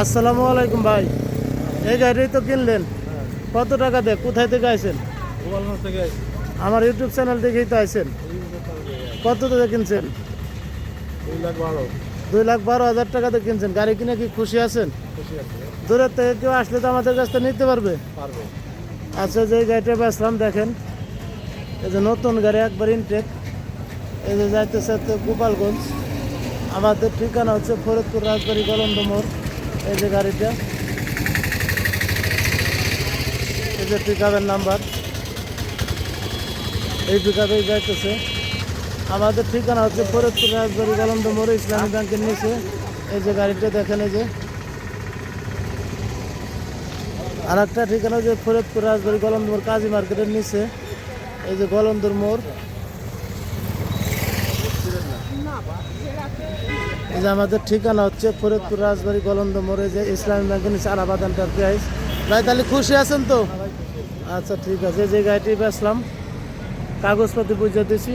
আসসালামু আলাইকুম ভাই। এই গাড়ি তো কিনলেন। কত টাকা দিয়ে কোথায় থেকে আইছেন? থেকে আমার ইউটিউব চ্যানেল দেখেই তো আইছেন। কত টাকা কিনছেন? দুই লাখ বারো। হাজার টাকাতে কিনছেন। গাড়ি কিনে কি খুশি আছেন? দূরের থেকে কেউ আসলে তো আমাদের কাছ থেকে নিতে পারবে। আচ্ছা যে গাড়িটা বেসলাম দেখেন। এই যে নতুন গাড়ি একবার ইনটেক এই যে যাইতেছে তো গোপালগঞ্জ। আমাদের ঠিকানা হচ্ছে ফরিদপুর রাজবাড়ি গলন্দ মোড়। এই যে গাড়িটা। এই যে পিক নাম্বার এই পিক যাইতেছে। আমাদের ঠিকানা হচ্ছে ফরিদপুর রাজবাড়ি গলন্দ মোড় ইসলামী ব্যাংকের নিচে। এই যে গাড়িটা দেখেন এই যে। আর একটা ঠিকানা যে ফরিদপুর রাজবাড়ি গলন্দ মোড় কাজী মার্কেটের নিচে। এই যে গলন্দর মোড় যে আমাদের ঠিকানা হচ্ছে ফরিদপুর রাজবাড়ি গলন্দ মোড়ে যে ইসলামী ব্যাংকের নিচে আরাবাদ এন্টারপ্রাইজ। ভাই, তাহলে খুশি আছেন তো? আচ্ছা ঠিক আছে। যে গাড়িটি বেসলাম কাগজপত্র বুঝে দিছি।